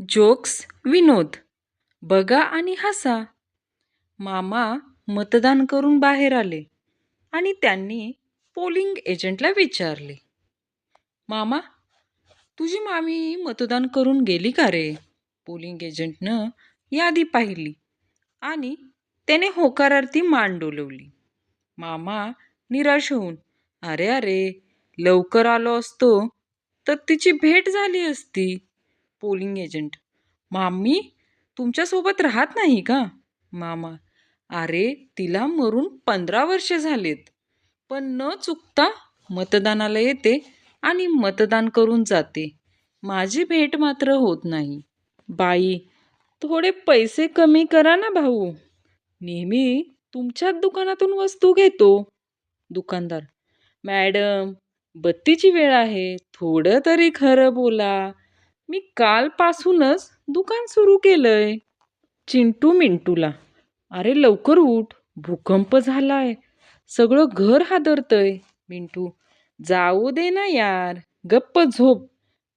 Jokes विनोद. बघा आणि हसा. मामा मतदान करून बाहेर आले आणि त्यांनी पोलिंग एजंटला विचारले. मामा तुझी मामी मतदान करून गेली का रे? पोलिंग एजंटनं यादी पाहिली आणि त्याने होकारार्थी मान डोलवली. मामा निराश होऊन अरे अरे लवकर आलो असतो तर तिची भेट झाली असती. Polling agent. मामी तुमच्यासोबत राहत नाही का? मामा अरे तिला मरून पंधरा वर्षे झालेत. पण न चुकता मतदानाला येते आणि मतदान करून जाते. माझी भेट मात्र होत नाही. बाई थोडे पैसे कमी करा ना भाऊ. नेहमी तुमच्याच दुकानातून वस्तू घेतो. दुकानदार मॅडम बत्तीची वेळ आहे. थोडं तरी खरं बोला. मी कालपासूनच दुकान सुरू केलंय. चिंटू मिंटूला. अरे लवकर उठ भूकंप झालाय. सगळं घर हादरतंय. मिंटू जाऊ दे ना यार. गप्प झोप.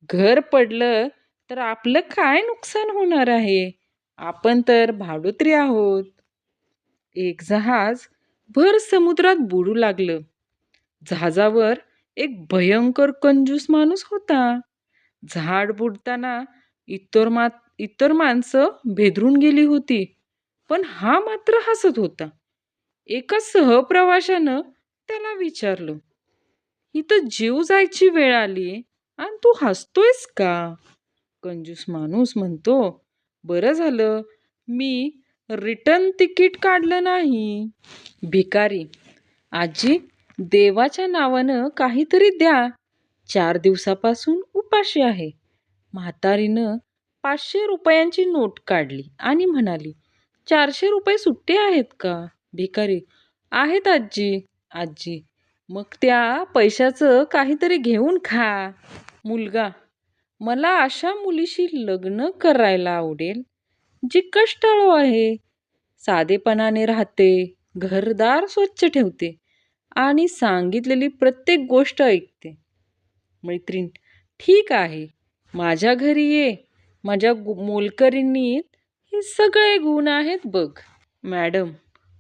घर पडलं तर आपलं काय नुकसान होणार आहे? आपण तर भाडोत्री आहोत. एक जहाज भर समुद्रात बुडू लागलं. जहाजावर एक भयंकर कंजूस माणूस होता. झाड बुडताना इतर मा इतर माणसं भेदरून गेली होती पण हा मात्र हसत होता. एका सहप्रवाशानं त्याला विचारलं इथं जीव जायची वेळ आली आणि तू हसतोयस का? कंजूस माणूस म्हणतो बरं झालं मी रिटर्न तिकीट काढलं नाही. भिकारी आजी देवाच्या नावानं काहीतरी द्या चार दिवसापासून उपाशी आहे. म्हातारीनं पाचशे रुपयांची नोट काढली आणि म्हणाली चारशे रुपये सुट्टे आहेत का? भिकारी आहेत आजी आजी. मग त्या पैशाचं काहीतरी घेऊन खा. मुलगा मला अशा मुलीशी लग्न करायला आवडेल जी कष्टाळू आहे. साधेपणाने राहते घरदार स्वच्छ ठेवते आणि सांगितलेली प्रत्येक गोष्ट ऐकते. मैत्रीण. ठीक आहे. माझ्या घरी ये. माझ्या गु- मोलकरीणीत हे सगळे गुण आहेत बघ. मॅडम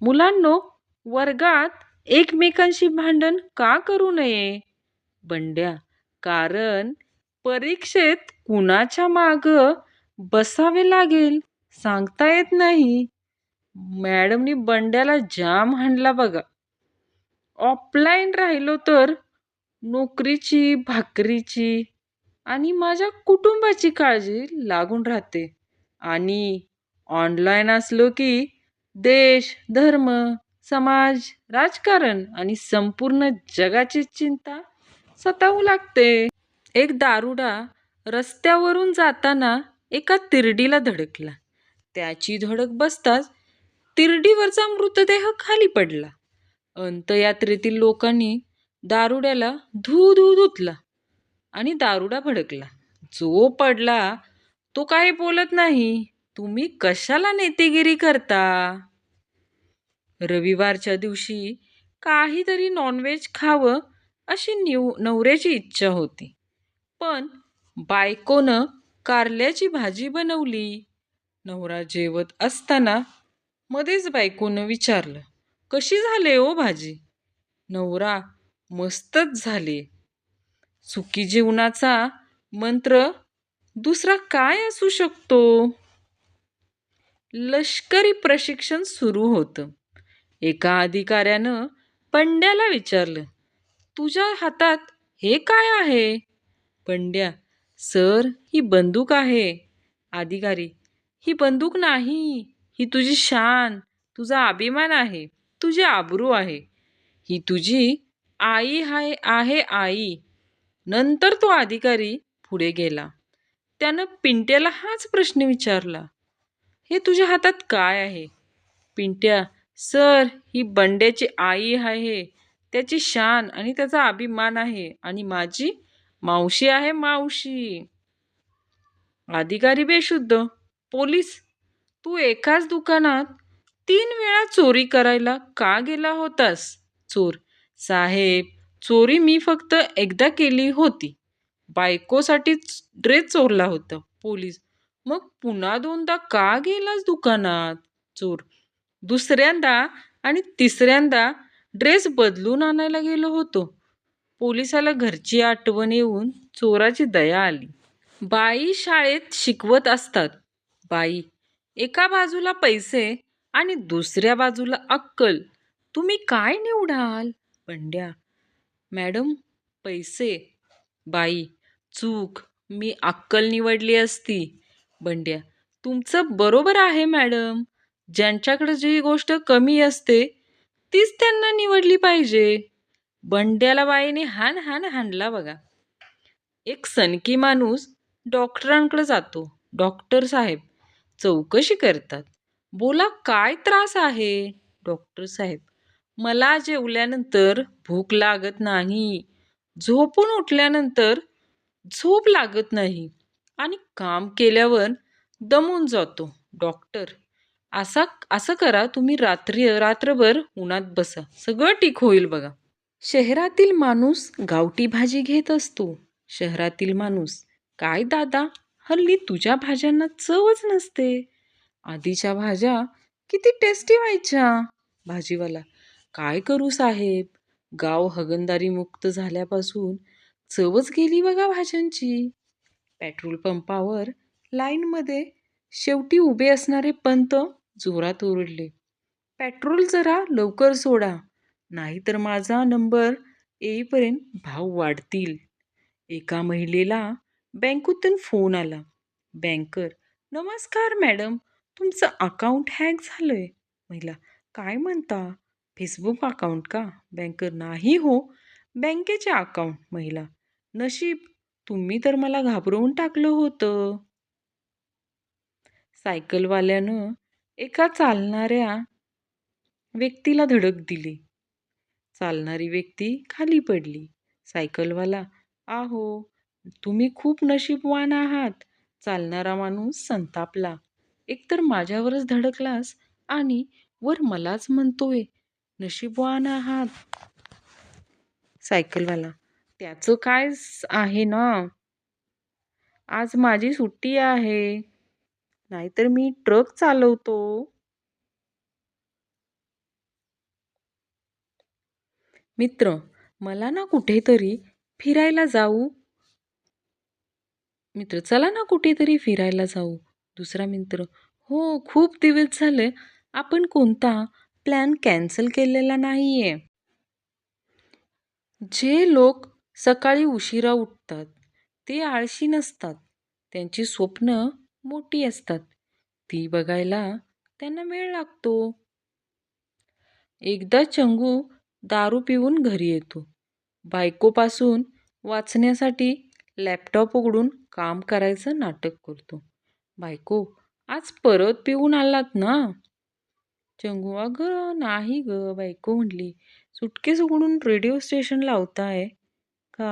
मुलांनो वर्गात एकमेकांशी भांडण का करू नये? बंड्या कारण परीक्षेत कुणाच्या माग बसावे लागेल सांगता येत नाही. मॅडमनी बंड्याला जाम हाणला बघा. ऑफलाईन राहिलो तर नोकरीची भाकरीची आणि माझ्या कुटुंबाची काळजी लागून राहते. आणि ऑनलाईन असलो की देश धर्म समाज राजकारण आणि संपूर्ण जगाची चिंता सतावू लागते. एक दारुडा रस्त्यावरून जाताना एका तिरडीला धडकला. त्याची धडक बसताच तिरडीवरचा मृतदेह खाली पडला. अंतयात्रेतील लोकांनी दारुड्याला धू धू धुतला आणि दारुडा भडकला. जो पडला तो काही बोलत नाही. तुम्ही कशाला नेतेगिरी करता? रविवारच्या दिवशी काहीतरी नॉनव्हेज खावं अशी निव नवऱ्याची इच्छा होती. पण बायकोनं कारल्याची भाजी बनवली. नवरा जेवत असताना मध्येच बायकोनं विचारलं कशी झाले ओ हो भाजी? नवरा मस्तच झाले. सुखी जीवनाचा मंत्र दुसरा काय असू शकतो? लष्करी प्रशिक्षण सुरू होतं. एका अधिकाऱ्यानं पंड्याला विचारलं तुझ्या हातात हे काय आहे? पंड्या सर ही बंदूक आहे. अधिकारी ही बंदूक नाही ही तुझी शान तुझा अभिमान आहे तुझी आबरू आहे. ही तुझी आई हाय आहे आई. नंतर तो अधिकारी पुढे गेला. त्यानं पिंट्याला हाच प्रश्न विचारला. हे तुझ्या हातात काय आहे? पिंट्या सर ही बंड्याची आई आहे. त्याची शान आणि त्याचा अभिमान आहे. आणि माझी मावशी आहे मावशी. अधिकारी बेशुद्ध. पोलीस तू एकाच दुकानात तीन वेळा चोरी करायला का गेला होतास? चोर साहेब चोरी मी फक्त एकदा केली होती. बायकोसाठीच ड्रेस चोरला होता पोलीस. मग पुन्हा दोनदा का गेलास दुकानात? चोर. दुसऱ्यांदा आणि तिसऱ्यांदा ड्रेस बदलून आणायला गेलो होतो. पोलिसाला घरची आठवण येऊन चोराची दया आली. बाई शाळेत शिकवत असतात. बाई एका बाजूला पैसे आणि दुसऱ्या बाजूला अक्कल. तुम्ही काय निवडाल? पंड्या मॅडम पैसे बाई चूक मी अक्कल निवडली असती. बंड्या तुमचं बरोबर आहे मॅडम. ज्यांच्याकडे जी गोष्ट कमी असते तीच त्यांना निवडली पाहिजे. बंड्याला बाईने हान हान हाणला बघा. एक सनकी माणूस डॉक्टरांकडे जातो. डॉक्टर साहेब चौकशी करतात. बोला काय त्रास आहे? डॉक्टर साहेब मला जेवल्यानंतर भूक लागत नाही. झोपून उठल्यानंतर झोप लागत नाही आणि काम केल्यावर दमून जातो. डॉक्टर असा असं करा तुम्ही रात्री रात्रभर उन्हात बसा. सगळं ठीक होईल बघा. शहरातील माणूस गावठी भाजी घेत असतो. शहरातील माणूस काय दादा हल्ली तुझ्या भाज्यांना चवच नसते. आधीच्या भाज्या किती टेस्टी व्हायच्या. भाजीवाला काय करू साहेब? गाव हगंदारी मुक्त झाल्यापासून चवच गेली बघा भाज्यांची. पेट्रोल पंपावर लाईनमध्ये शेवटी उभे असणारे पंत जोरात ओरडले. पेट्रोल जरा लवकर सोडा नाहीतर माझा नंबर येईपर्यंत भाव वाढतील. एका महिलेला बँकेतून फोन आला. बँकर नमस्कार मॅडम तुमचं अकाउंट हॅक झालंय. महिला काय म्हणता? फेसबुक अकाउंट का? बँकर नाही हो. बँकेचे अकाउंट महिला. नशीब तुम्ही तर मला घाबरवून टाकलं होतं. सायकलवाल्यानं एका चालणाऱ्या व्यक्तीला धडक दिली. चालणारी व्यक्ती खाली पडली. सायकलवाला आहो तुम्ही खूप नशीबवान आहात. चालणारा माणूस संतापला. एकतर माझ्यावरच धडकलास आणि वर मलाच म्हणतोय नशीबवान आहात. सायकलवाला त्याचं काय आहे ना? आज माझी सुट्टी आहे. नाहीतर मी ट्रक चालवतो. मित्र मला ना कुठेतरी फिरायला जाऊ. मित्र चला ना कुठेतरी फिरायला जाऊ. दुसरा मित्र हो खूप दिवस झाले. आपण कोणता? प्लॅन कॅन्सल केलेला नाही आहे जे लोक सकाळी उशिरा उठतात ते आळशी नसतात. त्यांची स्वप्न मोठी असतात. ती बघायला त्यांना वेळ लागतो. एकदा चंगू दारू पिऊन घरी येतो. बायकोपासून वाचण्यासाठी लॅपटॉप उघडून काम करायचं नाटक करतो. बायको आज परत पिऊन आलात ना? चंगू अगं नाही गं बायको म्हटली सुटकेस उघडून रेडिओ स्टेशन लावताय का?